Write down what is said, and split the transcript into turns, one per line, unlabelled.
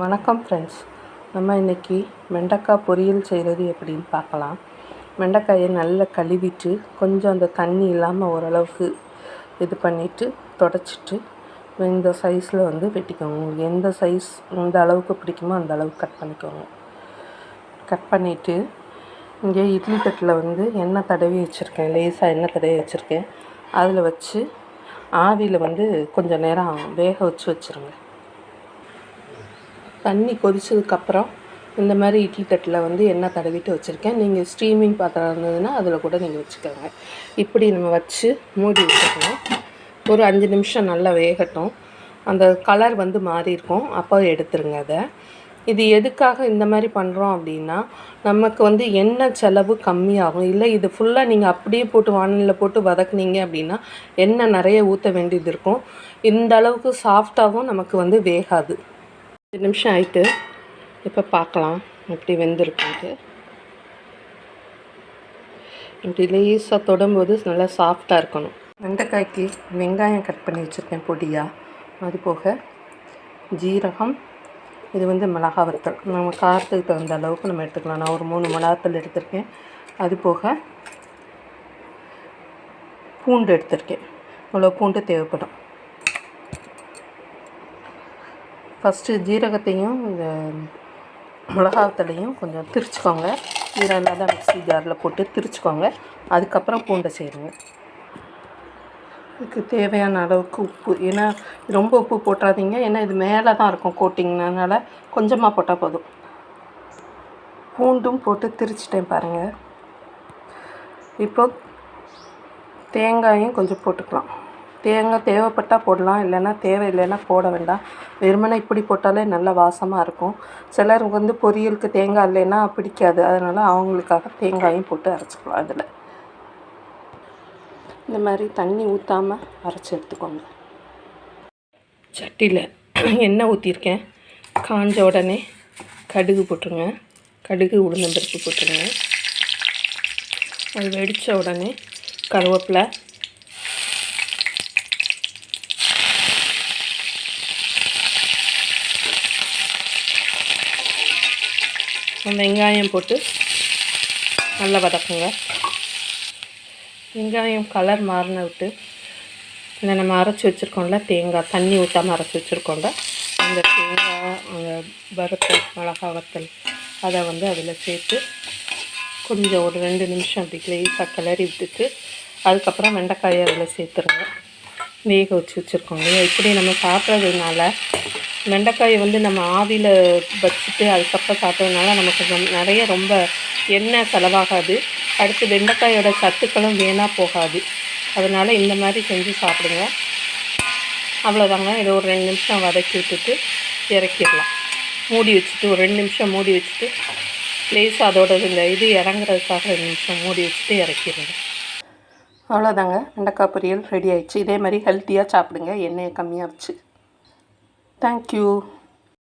வணக்கம் ஃப்ரெண்ட்ஸ் நம்ம இன்றைக்கி வெண்டைக்காய் பொரியல் செய்கிறது எப்படின்னு பார்க்கலாம். வெண்டைக்காயை நல்லா கழுவிட்டு கொஞ்சம் அந்த தண்ணி இல்லாமல் ஓரளவுக்கு இது பண்ணிவிட்டு தொடச்சிட்டு இந்த சைஸில் வந்து வெட்டிக்கோங்க. உங்களுக்கு எந்த சைஸ் எந்த அளவுக்கு பிடிக்குமோ அந்த அளவுக்கு கட் பண்ணிக்கோங்க. கட் பண்ணிவிட்டு இங்கே இட்லி தட்டில் வந்து எண்ணெய் தடவி வச்சுருக்கேன். லேசாக எண்ணெய் தடவி வச்சுருக்கேன். அதில் வச்சு ஆவியில் வந்து கொஞ்சம் நேரம் வேக வச்சு வச்சுருங்க. தண்ணி கொதிச்சதுக்கப்புறம் இந்த மாதிரி இட்லி தட்டில் வந்து எண்ணெய் தடவிட்டு வச்சுருக்கேன். நீங்கள் ஸ்டீமிங் பாத்திரம் இருந்ததுன்னா அதில் கூட நீங்கள் வச்சுக்கோங்க. இப்படி நம்ம வச்சு மூடி வச்சுக்கணும். ஒரு அஞ்சு நிமிஷம் நல்லா வேகட்டும். அந்த கலர் வந்து மாறி இருக்கும். அப்போ எடுத்துருங்க அதை. இது எதுக்காக இந்த மாதிரி பண்ணுறோம் அப்படின்னா நமக்கு வந்து எண்ணெய் செலவு கம்மியாகும். இல்லை இது ஃபுல்லாக நீங்கள் அப்படியே போட்டு வானலில் போட்டு வதக்குனீங்க அப்படின்னா எண்ணெய் நிறைய ஊற்ற வேண்டியது இருக்கும். இந்த அளவுக்கு சாஃப்டாகவும் நமக்கு வந்து வேகாது. அஞ்சு நிமிஷம் ஆயிட்டு இப்போ பார்க்கலாம் எப்படி வெந்திருக்குன்ட்டு. இப்படி லேசாக தொடும்போது நல்லா சாஃப்டாக இருக்கணும். வெண்டைக்காய்க்கு வெங்காயம் கட் பண்ணி வச்சுருக்கேன் பொடியாக அது போக ஜீரகம் இது வந்து மிளகா வத்தல் நம்ம காரத்துக்கு தகுந்த அளவுக்கு நம்ம எடுத்துக்கலாம். நான் ஒரு மூணு மிளகாத்தல் எடுத்திருக்கேன். அது போக பூண்டு எடுத்திருக்கேன். இவ்வளோ பூண்டு தேவைப்படும். ஃபஸ்ட்டு ஜீரகத்தையும் இந்த மிளகாத்தலையும் கொஞ்சம் திரிச்சுக்கோங்க. ஈரம் இல்லாத மிக்சி ஜாரில் போட்டு திரிச்சுக்கோங்க. அதுக்கப்புறம் பூண்டை செய்யுங்க இதுக்கு தேவையான அளவுக்கு உப்பு. ஏன்னா ரொம்ப உப்பு போட்டுறாதீங்க ஏன்னா இது மேலே தான் இருக்கும் கோட்டிங்னால கொஞ்சமாக போட்டால் போதும். பூண்டும் போட்டு திரிச்சிட்டேன் பாருங்கள் இப்போ தேங்காயும் கொஞ்சம் போட்டுக்கலாம். தேங்காய் தேவைப்பட்டால் போடலாம் இல்லைன்னா தேவையில்லைன்னா போட வேண்டாம். வெறுமனே இப்படி போட்டாலே நல்ல வாசமாக இருக்கும். சிலருக்கு வந்து பொரியலுக்கு தேங்காய் இல்லைன்னா பிடிக்காது. அதனால் அவங்களுக்காக தேங்காயும் போட்டு அரைச்சிக்கலாம் அதில் இந்த மாதிரி தண்ணி ஊற்றாமல் அரைச்சி எடுத்துக்கோங்க. சட்டியில் எண்ணெய் ஊற்றிருக்கேன் காஞ்ச உடனே கடுகு போட்டுருங்க. கடுகு உளுந்தம்பருப்பு போட்டுருங்க. அது வெடித்த உடனே கருவேப்பிலை வெங்காயம் போட்டு நல்லா வதக்குங்க. வெங்காயம் கலர் மாறின விட்டு இந்த நம்ம அரைச்சி வச்சுருக்கோம்ல தேங்காய் தண்ணி ஊற்றாமல் அரைச்சி வச்சுருக்கோம்ல அந்த தேங்காய் அந்த வறுத்தல் மிளகா வத்தல் அதை வந்து அதில் சேர்த்து கொஞ்சம் ஒரு ரெண்டு நிமிஷம் அப்படி லேசாக கிளறி விட்டுட்டு அதுக்கப்புறம் வெண்டைக்காயை அதில் சேர்த்துருங்க. வேக வச்சு வச்சுருக்கோம் இல்லையா? இப்படி நம்ம சாப்பிட்றதுனால வெண்டைக்காயை வந்து நம்ம ஆவியில் வச்சுட்டு அதுக்கப்புறம் சாப்பிட்றதுனால நமக்கு நிறைய ரொம்ப எண்ணெய் செலவாகாது. அடுத்து வெண்டைக்காயோட சத்துக்களும் வீணாக போகாது. அதனால் இந்த மாதிரி செஞ்சு சாப்பிடுங்க. அவ்வளோதாங்க இதை ஒரு ரெண்டு நிமிஷம் வதக்கி விட்டுட்டு இறக்கிடலாம். மூடி வச்சுட்டு ஒரு ரெண்டு நிமிஷம் மூடி வச்சுட்டு லேசாக அதோட இந்த இது இறங்குறதுக்காக ரெண்டு நிமிஷம் மூடி வச்சுட்டு இறக்கிடுங்க. அவ்வளோதாங்க வெண்டைக்காய் பொரியல் ரெடி ஆயிடுச்சு. இதே மாதிரி ஹெல்த்தியாக சாப்பிடுங்க. எண்ணெயை கம்மியாக வச்சு. தேங்க்யூ